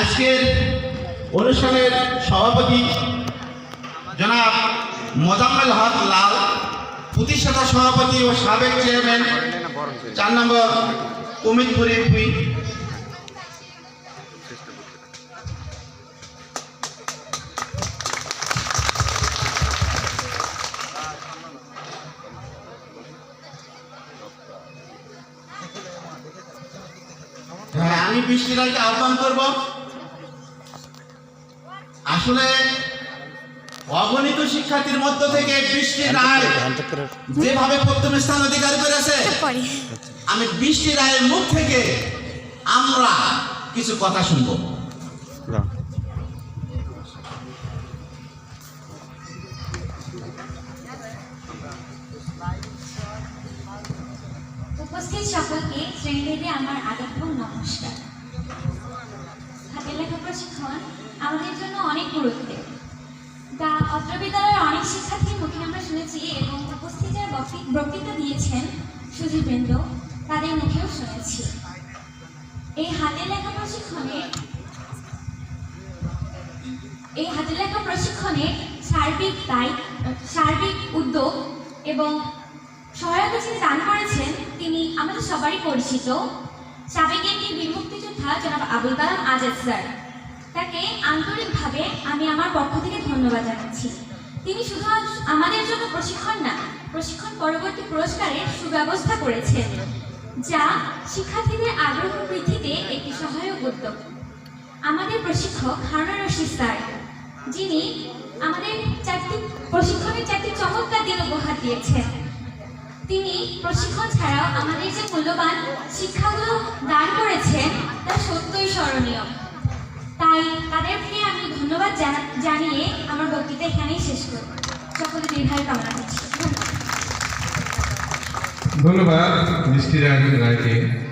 আজকের অনুষ্ঠানের সভাপতি জনাব মোজাম্মেল হক লাল, প্রতিষ্ঠাতা সভাপতি ও সাবেক চেয়ারম্যান, চার নম্বর অমিতপুর আমি বৃষ্টি রায়কে আহ্বান করব। আসলে অগণিত শিক্ষার্থীর মধ্য থেকে বৃষ্টি রায় যেভাবে প্রথম স্থান অধিকার করেছে আমি বৃষ্টি রায়ের মুখ থেকে আমরা কিছু কথা শুনব। উপস্থিত সকলকে শ্রেণীভেদে আমার এবং নমস্কার। হাতের লেখা প্রশিক্ষণ আমাদের জন্য অনেক গুরুত্বের। তা অত্র বিদ্যালয়ের অনেক শিক্ষার্থীর মুখে আমরা শুনেছি এবং উপস্থিত বক্তৃতা দিয়েছেন সুধীরবৃন্দ, তাদের মুখেও শুনেছি। এই হাতের লেখা প্রশিক্ষণে এই হাতে লেখা প্রশিক্ষণে সার্বিক দায়িত্ব সার্বিক উদ্যোগ এবং সহায়তা যিনি দান করেছেন, তিনি আমাদের সবারই পরিচিত। সাবেক এমপি বীর মুক্তিযোদ্ধা জনাব আবুল কালাম আজাদ স্যার। তাকে আন্তরিকভাবে আমি আমার পক্ষ থেকে ধন্যবাদ জানাচ্ছি। তিনি শুধু আমাদের জন্য প্রশিক্ষণ না, প্রশিক্ষণ পরবর্তী পুরস্কারের সুব্যবস্থা করেছেন, যা শিক্ষার্থীদের আগ্রহ বৃদ্ধিতে একটি সহায়ক উদ্যোগ। আমাদের প্রশিক্ষক হারুন রশিদ স্যার, যিনি আমাদের চারটি, প্রশিক্ষণের চারটি চমৎকার দিন উপহার দিয়েছেন। তিনি প্রশিক্ষণ ছাড়াও আমাদের যে মূল্যবান শিক্ষাগুলো দান করেছেন, তা সত্যই স্মরণীয়। তাই তাদেরকে আমি ধন্যবাদ জানা- জানিয়ে আমার বক্তৃতা এখানেই শেষ করব। সকলে দীর্ঘায় কামনা করছি। ধন্যবাদ। মিষ্টি রায় রায়কে।